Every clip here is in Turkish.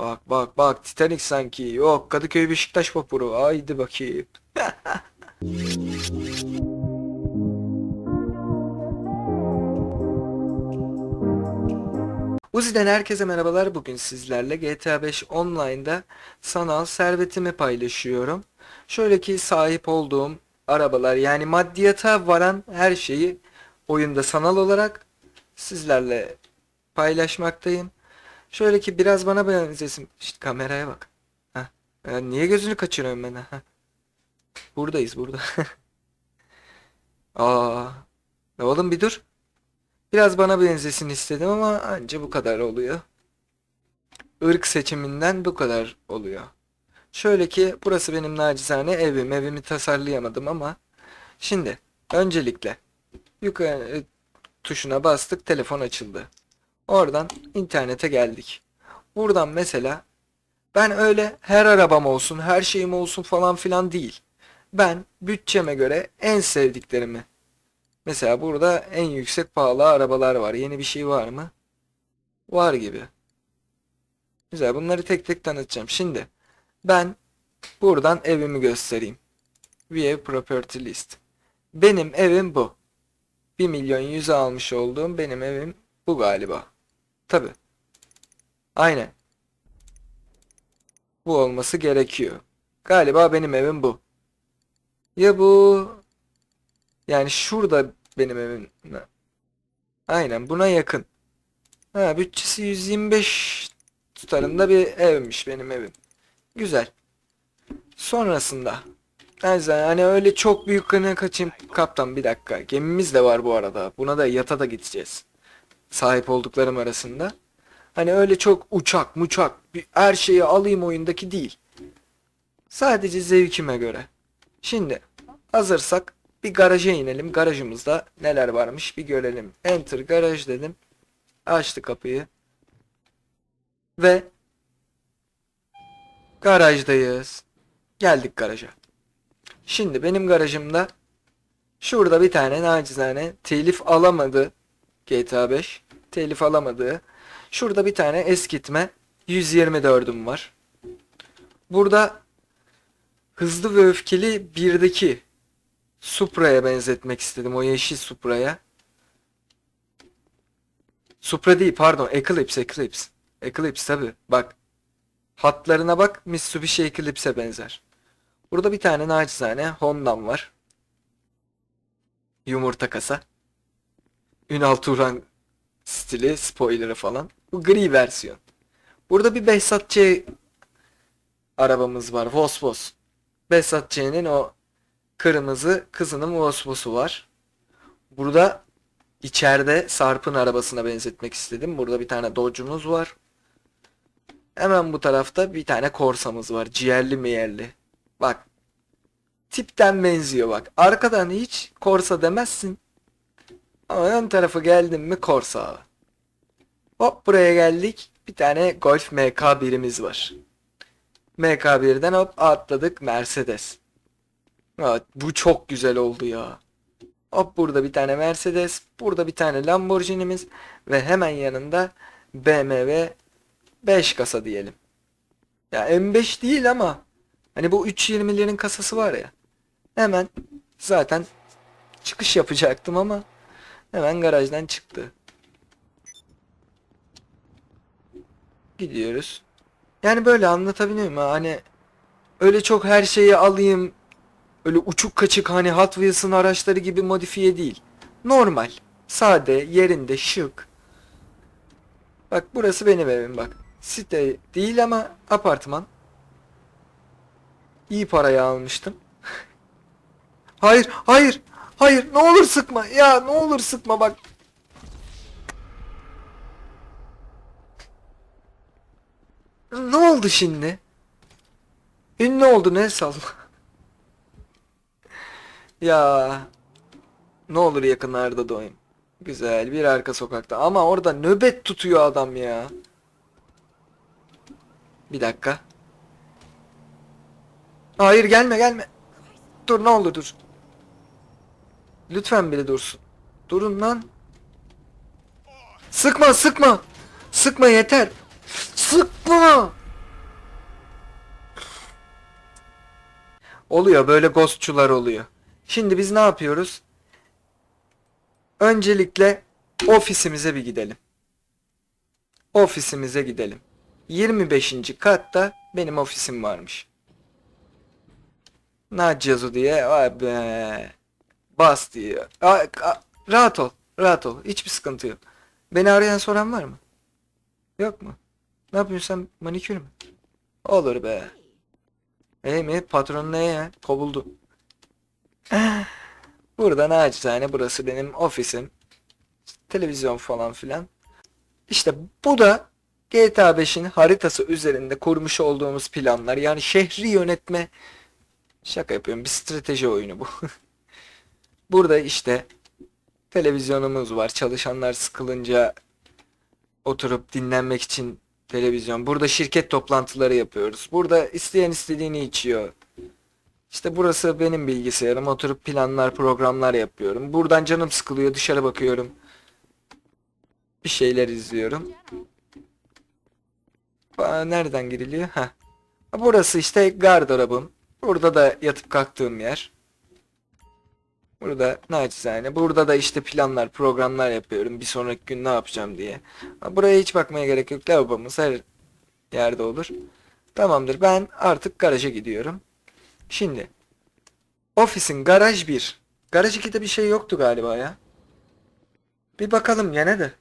Bak bak bak Titanic sanki. Yok Kadıköy Beşiktaş vapuru. Haydi bakayım. Uzi'den herkese merhabalar. Bugün sizlerle GTA 5 Online'da sanal servetimi paylaşıyorum. Şöyle ki sahip olduğum arabalar yani maddiyata varan her şeyi oyunda sanal olarak sizlerle paylaşmaktayım. Şöyle ki biraz bana benzesin. İşte kameraya bak. Heh. Niye gözünü kaçırıyorsun beni? Heh. Buradayız burada. Aa. Oğlum bir dur. Biraz bana benzesin istedim ama anca bu kadar oluyor. Irk seçiminden bu kadar oluyor. Şöyle ki burası benim nacizane evim. Evimi tasarlayamadım ama şimdi öncelikle yukarı tuşuna bastık telefon açıldı. Oradan internete geldik. Buradan mesela ben öyle her arabam olsun, her şeyim olsun falan filan değil. Ben bütçeme göre en sevdiklerimi. Mesela burada en yüksek pahalı arabalar var. Yeni bir şey var mı? Var gibi. Güzel. Bunları tek tek tanıtacağım. Şimdi ben buradan evimi göstereyim. View Property List. Benim evim bu. 1 milyon 100 almış olduğum benim evim bu galiba. Tabi. Aynen. Bu olması gerekiyor. Galiba benim evim bu. Ya bu yani şurada benim evim. Aynen buna yakın. Ha bütçesi 125 tutarında bir evmiş benim evim. Güzel. Sonrasında zaten hani öyle çok büyük kaçayım kaptan bir dakika. Gemimiz de var bu arada. Buna da yata da gideceğiz. Sahip olduklarım arasında. Hani öyle çok uçak muçak her şeyi alayım oyundaki değil. Sadece zevkime göre. Şimdi hazırsak bir garaja inelim. Garajımızda neler varmış bir görelim. Enter garaj dedim. Açtı kapıyı. Ve garajdayız. Geldik garaja. Şimdi benim garajımda şurada bir tane nacizane telif alamadı GTA 5. Telif alamadığı. Şurada bir tane eskitme 124'üm var. Burada Hızlı ve Öfkeli 1'deki Supra'ya benzetmek istedim. O yeşil Supra'ya. Supra değil pardon. Eclipse Eclipse. Eclipse tabi. Bak. Hatlarına bak Mitsubishi Eclipse'e benzer. Burada bir tane nacizane Honda'm var. Yumurta kasa. Ünal Turan stili spoiler'ı falan. Bu gri versiyon. Burada bir Behzat Ç arabamız var. Vos Vos. Behzat Ç'nin o kırmızı kızının Vosvos'u var. Burada içeride Sarp'ın arabasına benzetmek istedim. Burada bir tane Dodge'umuz var. Hemen bu tarafta bir tane Corsa'mız var. Ciğerli miyerli. Bak. Tipten benziyor bak. Arkadan hiç Corsa demezsin. Ama ön tarafı geldim mi Corsa abi. Hop buraya geldik. Bir tane Golf MK1'imiz var. MK1'den hop atladık Mercedes. Evet, bu çok güzel oldu ya. Hop burada bir tane Mercedes, burada bir tane Lamborghini'miz ve hemen yanında BMW 5 kasa diyelim. Ya M5 değil ama hani bu 320'lerin kasası var ya. Hemen zaten çıkış yapacaktım ama hemen garajdan çıktı. Gidiyoruz. Yani böyle anlatabiliyor muyum? ha? Hani öyle çok her şeyi alayım. Öyle uçuk kaçık hani Hot Wheels'ın araçları gibi modifiye değil. Normal. Sade, yerinde, şık. Bak burası benim evim bak. Site değil ama apartman. İyi paraya almıştım. hayır, hayır, hayır. Ne olur sıkma. Ya ne olur sıkma bak. Ne oldu şimdi? Ünlü oldu ne sal? ya ne olur yakınlarda doğayım. Güzel bir arka sokakta ama orada nöbet tutuyor adam ya. Bir dakika. Hayır gelme gelme. Dur ne olur dur. Lütfen biri dursun. Durun lan. Sıkma sıkma. Sıkma yeter. Sıkma. Oluyor böyle ghostçular oluyor. Şimdi biz ne yapıyoruz? Öncelikle ofisimize bir gidelim. Ofisimize gidelim. 25. katta benim ofisim varmış. Ne yapacağız diye? Vay be. Bas diyor. Aa, a- rahat ol. Rahat ol. Hiçbir sıkıntı yok. Beni arayan soran var mı? Yok mu? Ne yapıyorsun sen manikür mü? Olur be. İyi mi? Patron ne ya? Kovuldu. Burada naçizane burası benim ofisim. Televizyon falan filan. İşte bu da GTA 5'in haritası üzerinde kurmuş olduğumuz planlar. Yani şehri yönetme şaka yapıyorum. Bir strateji oyunu bu. Burada işte televizyonumuz var. Çalışanlar sıkılınca oturup dinlenmek için televizyon. Burada şirket toplantıları yapıyoruz. Burada isteyen istediğini içiyor. İşte burası benim bilgisayarım. Oturup planlar, programlar yapıyorum. Buradan canım sıkılıyor, dışarı bakıyorum. Bir şeyler izliyorum. Nereden giriliyor? Ha. Burası işte gardırobum. Burada da yatıp kalktığım yer. Burada naçizane. Burada da işte planlar, programlar yapıyorum. Bir sonraki gün ne yapacağım diye. Buraya hiç bakmaya gerek yok. Lavabomuz her yerde olur. Tamamdır. Ben artık garaja gidiyorum. Şimdi. Ofisin garaj 1. Garaj 2'de bir şey yoktu galiba ya. Bir bakalım gene de.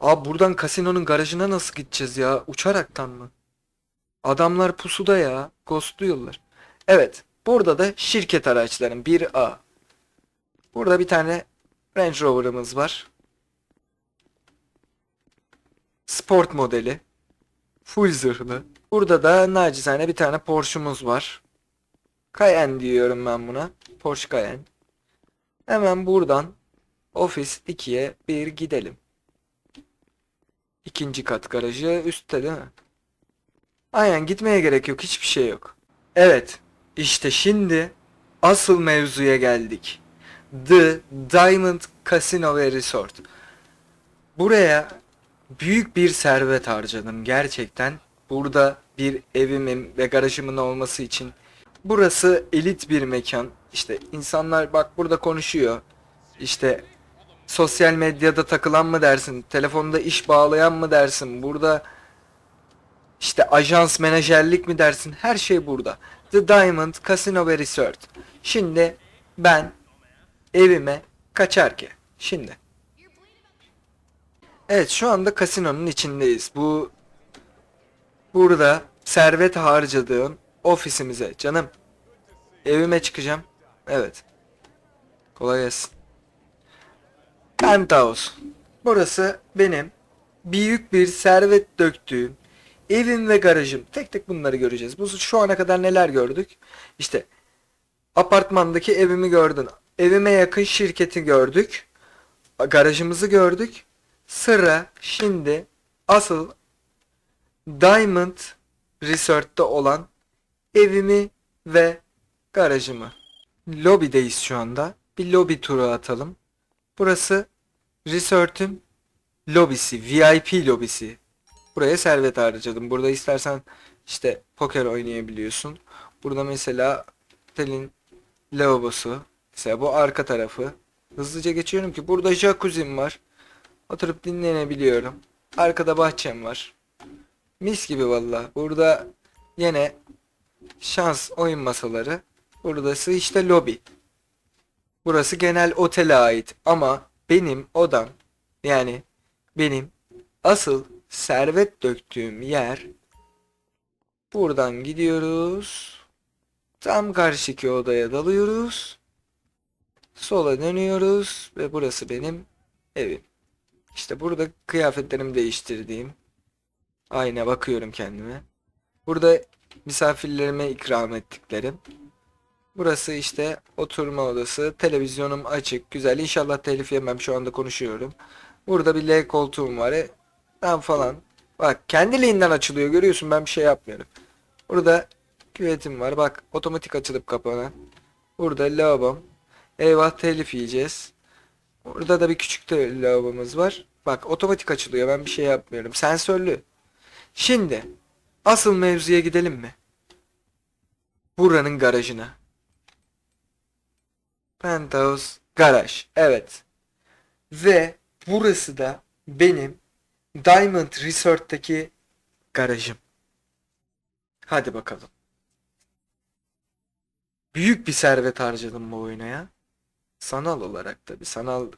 Abi buradan kasinonun garajına nasıl gideceğiz ya? Uçaraktan mı? Adamlar pusuda ya. Ghostluyorlar. Evet. Burada da şirket araçların 1A. Burada bir tane Range Rover'ımız var. Sport modeli. Full zırhlı. Burada da nacizane bir tane Porsche'umuz var. Cayenne diyorum ben buna. Porsche Cayenne. Hemen buradan Ofis 2'ye bir gidelim. İkinci kat garajı üstte değil mi? Aynen gitmeye gerek yok. Hiçbir şey yok. Evet. İşte şimdi asıl mevzuya geldik. The Diamond Casino ve Resort. Buraya büyük bir servet harcadım gerçekten. Burada bir evimin ve garajımın olması için. Burası elit bir mekan. İşte insanlar bak burada konuşuyor. İşte sosyal medyada takılan mı dersin? Telefonda iş bağlayan mı dersin? Burada işte ajans menajerlik mi dersin? Her şey burada. The Diamond Casino ve Resort. Şimdi ben evime kaçarken. Şimdi. Evet şu anda kasinonun içindeyiz. Bu burada servet harcadığım ofisimize canım. Evime çıkacağım. Evet. Kolay gelsin. Penthouse. Burası benim büyük bir servet döktüğüm evim ve garajım. Tek tek bunları göreceğiz. Bu şu ana kadar neler gördük? İşte apartmandaki evimi gördün. Evime yakın şirketi gördük. Garajımızı gördük. Sıra şimdi asıl Diamond Resort'ta olan evimi ve garajımı. Lobideyiz şu anda. Bir lobi turu atalım. Burası Resort'un lobisi, VIP lobisi. Buraya servet harcadım. Burada istersen işte poker oynayabiliyorsun. Burada mesela otelin lavabosu. Mesela bu arka tarafı. Hızlıca geçiyorum ki burada jacuzzi'm var. Oturup dinlenebiliyorum. Arkada bahçem var. Mis gibi valla. Burada yine şans oyun masaları. Burası işte lobi. Burası genel otele ait ama benim odam yani benim asıl servet döktüğüm yer buradan gidiyoruz. Tam karşıki odaya dalıyoruz. Sola dönüyoruz ve burası benim evim. İşte burada kıyafetlerimi değiştirdiğim ayna bakıyorum kendime. Burada misafirlerime ikram ettiklerim. Burası işte oturma odası. Televizyonum açık. Güzel. İnşallah telif yemem. Şu anda konuşuyorum. Burada bir L koltuğum var. Ben falan. Bak kendiliğinden açılıyor. Görüyorsun ben bir şey yapmıyorum. Burada küvetim var. Bak otomatik açılıp kapanan. Burada lavabom. Eyvah telif yiyeceğiz. Burada da bir küçük de lavabomuz var. Bak otomatik açılıyor. Ben bir şey yapmıyorum. Sensörlü. Şimdi asıl mevzuya gidelim mi? buranın garajına. Penthouse garaj. Evet. Ve burası da benim Diamond Resort'taki garajım. Hadi bakalım. Büyük bir servet harcadım bu oyuna ya. Sanal olarak tabi. Sanal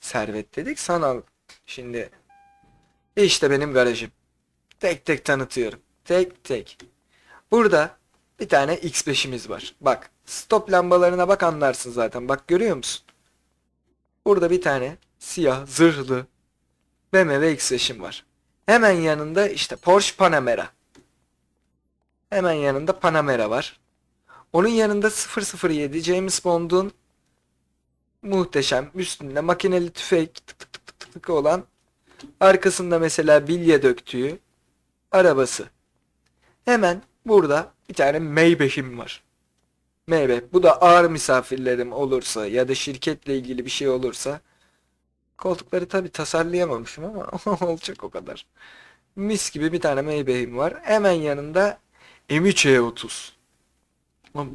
servet dedik. Sanal. Şimdi işte benim garajım. Tek tek tanıtıyorum. Tek tek. Burada bir tane X5'imiz var. Bak stop lambalarına bak anlarsın zaten. Bak görüyor musun? Burada bir tane siyah zırhlı BMW X5'im var. Hemen yanında işte Porsche Panamera. Hemen yanında Panamera var. Onun yanında 007 James Bond'un muhteşem üstünde makineli tüfek tık tık tık tık tık olan arkasında mesela bilye döktüğü arabası. Hemen burada bir tane Maybach'im var. Maybach. Bu da ağır misafirlerim olursa ya da şirketle ilgili bir şey olursa koltukları tabi tasarlayamamışım ama olacak o kadar. Mis gibi bir tane Maybach'im var. Hemen yanında M3E30. Lan,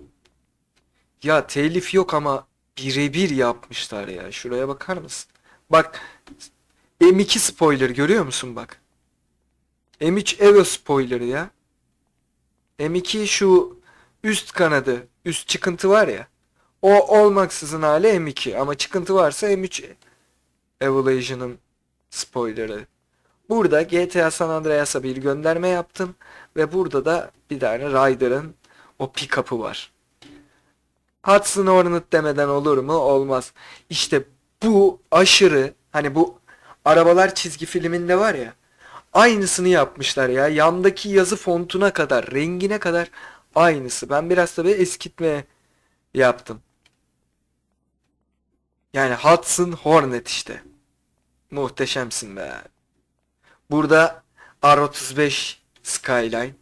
Ya telif yok ama birebir yapmışlar ya. Şuraya bakar mısın? Bak M2 spoiler görüyor musun bak. M3 Evo spoiler ya. M2 şu üst kanadı, üst çıkıntı var ya. O olmaksızın hali M2 ama çıkıntı varsa M3 Evolution'ın spoilerı. Burada GTA San Andreas'a bir gönderme yaptım ve burada da bir tane Ryder'ın o pick-up'ı var. Hudson Hornet demeden olur mu? Olmaz. İşte bu aşırı hani bu arabalar çizgi filminde var ya aynısını yapmışlar ya. Yandaki yazı fontuna kadar, rengine kadar aynısı. Ben biraz tabii eskitme yaptım. Yani Hudson Hornet işte. Muhteşemsin be. Burada R35 Skyline.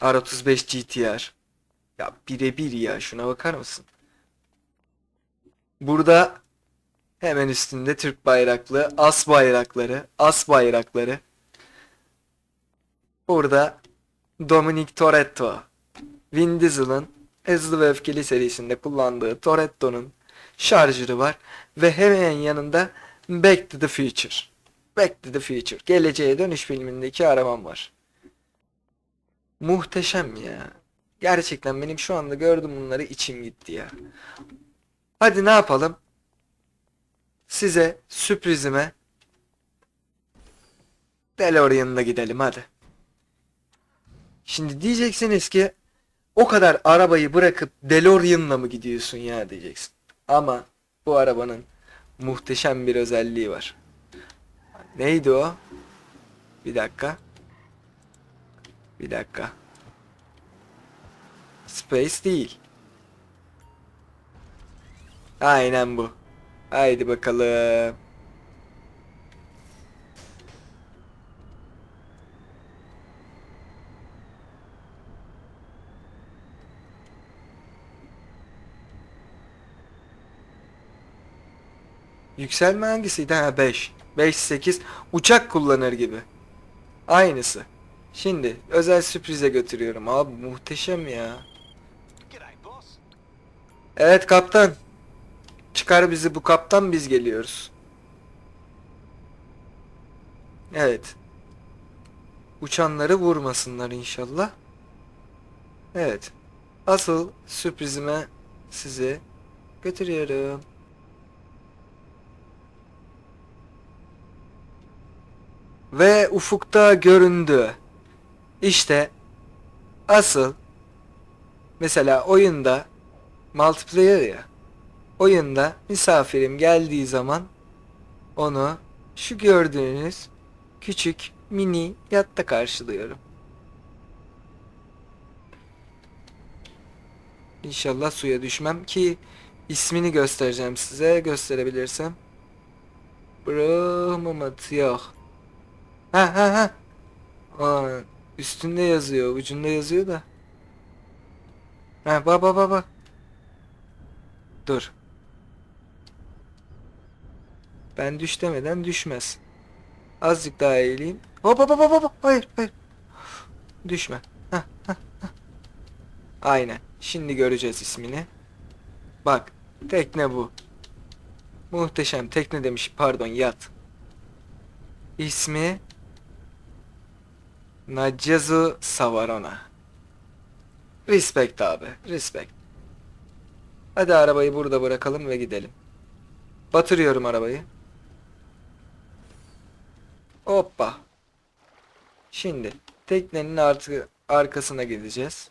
R35 GTR. Ya birebir ya şuna bakar mısın? Burada hemen üstünde Türk bayraklı as bayrakları, as bayrakları. Burada Dominic Toretto. Vin Diesel'ın Hızlı ve Öfkeli serisinde kullandığı Toretto'nun şarjörü var ve hemen yanında Back to the Future. Back to the Future. Geleceğe Dönüş filmindeki arabam var. Muhteşem ya. Gerçekten benim şu anda gördüm bunları içim gitti ya. Hadi ne yapalım? Size sürprizime DeLorean'la gidelim hadi. Şimdi diyeceksiniz ki o kadar arabayı bırakıp DeLorean'la mı gidiyorsun ya diyeceksin. Ama bu arabanın muhteşem bir özelliği var. Neydi o? Bir dakika. Bir dakika. Space değil. Aynen bu. Haydi bakalım. Yükselme hangisiydi? Ha 5. 5 8 uçak kullanır gibi. Aynısı. Şimdi özel sürprize götürüyorum. Abi muhteşem ya. Evet kaptan. Çıkar bizi bu kaptan biz geliyoruz. Evet. Uçanları vurmasınlar inşallah. Evet. Asıl sürprizime sizi götürüyorum. Ve ufukta göründü. İşte asıl mesela oyunda multiplayer ya. Oyunda misafirim geldiği zaman onu şu gördüğünüz küçük mini yatta karşılıyorum. İnşallah suya düşmem ki ismini göstereceğim size gösterebilirsem. Brahmamat yok. Ha ha ha. Aa, üstünde yazıyor, ucunda yazıyor da. Ha bak bak bak bak. Dur. Ben düş demeden düşmez. Azıcık daha eğileyim. Hop hop hop hop. Hayır hayır. Düşme. Hah, hah, hah. Aynen. Şimdi göreceğiz ismini. Bak. Tekne bu. Muhteşem. Tekne demiş. Pardon yat. İsmi Najazu Savarona. Respect abi. Respect. Hadi arabayı burada bırakalım ve gidelim. Batırıyorum arabayı. Hoppa. Şimdi teknenin artı arkasına gideceğiz.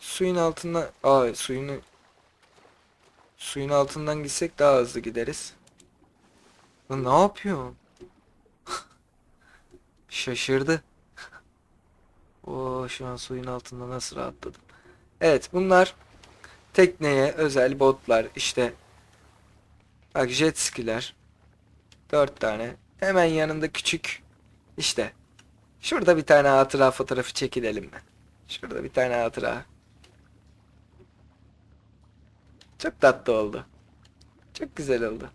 Suyun altına aa suyunu suyun altından gitsek daha hızlı gideriz. Lan ne yapıyorsun? Şaşırdı. Oo şu an suyun altında nasıl rahatladım. Evet bunlar tekneye özel botlar işte bak jet skiler dört tane hemen yanında küçük işte şurada bir tane hatıra fotoğrafı çekilelim mi? Şurada bir tane hatıra. Çok tatlı oldu. Çok güzel oldu.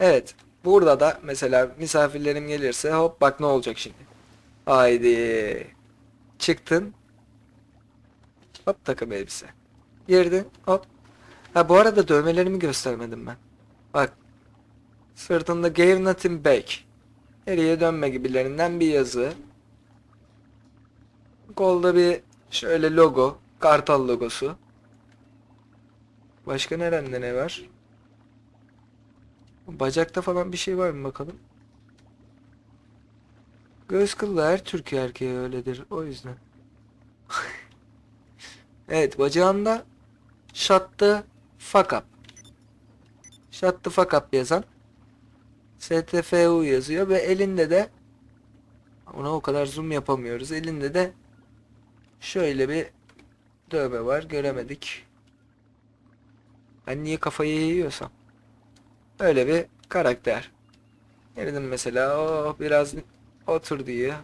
Evet. Burada da mesela misafirlerim gelirse hop bak ne olacak şimdi. Haydi. Çıktın. Hop takım elbise. Girdin. Hop. Ha bu arada dövmelerimi göstermedim ben. Bak. Sırtında Gave Nothing Back. Geriye dönme gibilerinden bir yazı. Kolda bir şöyle logo. Kartal logosu. Başka nerede ne var? Bacakta falan bir şey var mı bakalım? Göz kıllı her Türk erkeği öyledir. O yüzden. evet bacağında Shut the fuck up. Shut the fuck up yazan STFU yazıyor ve elinde de ona o kadar zoom yapamıyoruz. Elinde de şöyle bir dövme var. Göremedik. Ben niye kafayı yiyorsam. Öyle bir karakter. Girdim mesela o biraz otur diyor.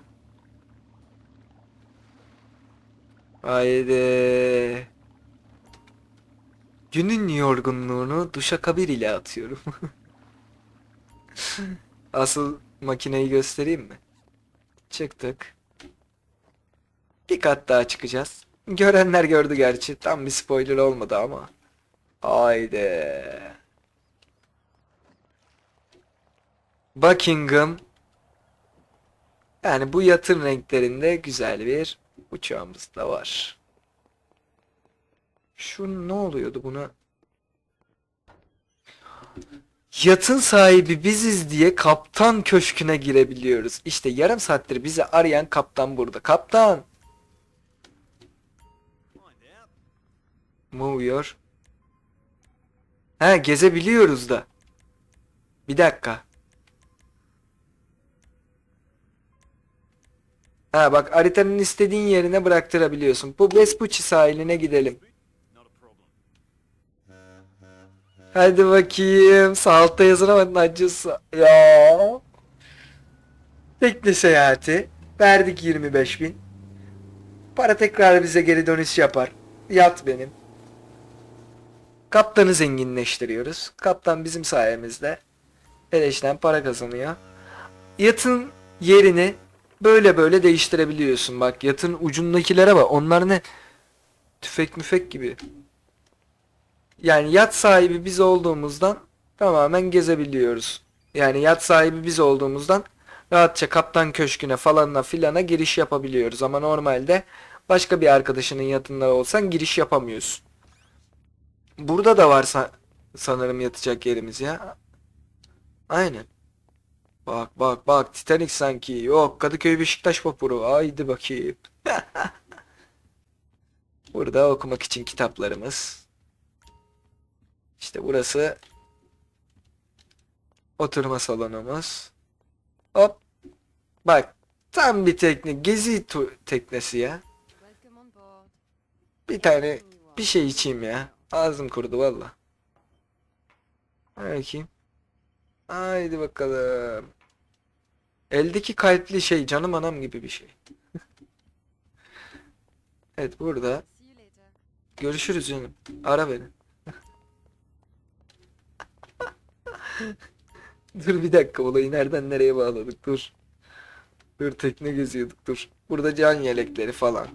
Haydi. Günün yorgunluğunu duşakabir ile atıyorum. Asıl makineyi göstereyim mi? Çıktık. Bir kat daha çıkacağız. Görenler gördü gerçi. Tam bir spoiler olmadı ama. Haydi. Buckingham. Yani bu yatın renklerinde güzel bir uçağımız da var. Şu ne oluyordu buna? Yatın sahibi biziz diye kaptan köşküne girebiliyoruz. İşte yarım saattir bizi arayan kaptan burada. Kaptan. Move your. He gezebiliyoruz da. Bir dakika. Ha bak haritanın istediğin yerine bıraktırabiliyorsun. Bu Vespucci sahiline gidelim. Hadi bakayım. Sağ altta yazılamadın acısı. Ya. Tekne seyahati. Verdik 25 bin. Para tekrar bize geri dönüş yapar. Yat benim. Kaptanı zenginleştiriyoruz. Kaptan bizim sayemizde eleşten para kazanıyor. Yatın yerini böyle böyle değiştirebiliyorsun. Bak yatın ucundakilere bak. Onlar ne? Tüfek müfek gibi. Yani yat sahibi biz olduğumuzdan tamamen gezebiliyoruz. Yani yat sahibi biz olduğumuzdan rahatça kaptan köşküne falanla filana giriş yapabiliyoruz. Ama normalde başka bir arkadaşının yatında olsan giriş yapamıyorsun. Burada da varsa sanırım yatacak yerimiz ya. Aynen. Bak bak bak Titanic sanki. Yok Kadıköy Beşiktaş vapuru. Haydi bakayım. Burada okumak için kitaplarımız. İşte burası oturma salonumuz. Hop. Bak tam bir tekne gezi teknesi ya. Bir tane bir şey içeyim ya. Ağzım kurudu valla. Bakayım. Haydi bakalım. Eldeki kalpli şey canım anam gibi bir şey. evet burada. Görüşürüz canım. Ara beni. Dur bir dakika olayı nereden nereye bağladık dur. Dur tekne geziyorduk dur. Burada can yelekleri falan.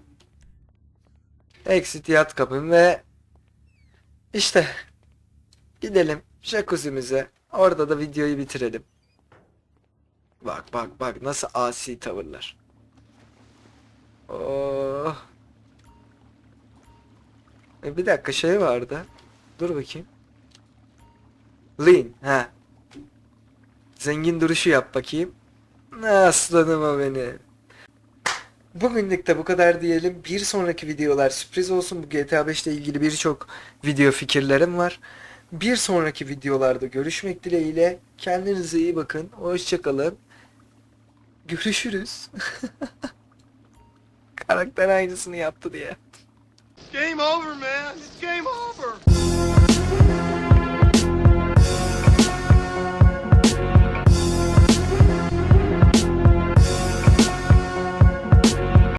Exit yat kapım ve işte gidelim jacuzzi'mize. Orada da videoyu bitirelim. Bak bak bak nasıl asi tavırlar. Oh. E bir dakika şey vardı. Dur bakayım. Lean. Ha. Zengin duruşu yap bakayım. Aslanım o beni. Bugünlük de bu kadar diyelim. Bir sonraki videolar sürpriz olsun. Bu GTA 5 ile ilgili birçok video fikirlerim var. Bir sonraki videolarda görüşmek dileğiyle. Kendinize iyi bakın. Hoşçakalın. Görüşürüz. Karakter aynısını yaptı diye. Game over, man. It's game over.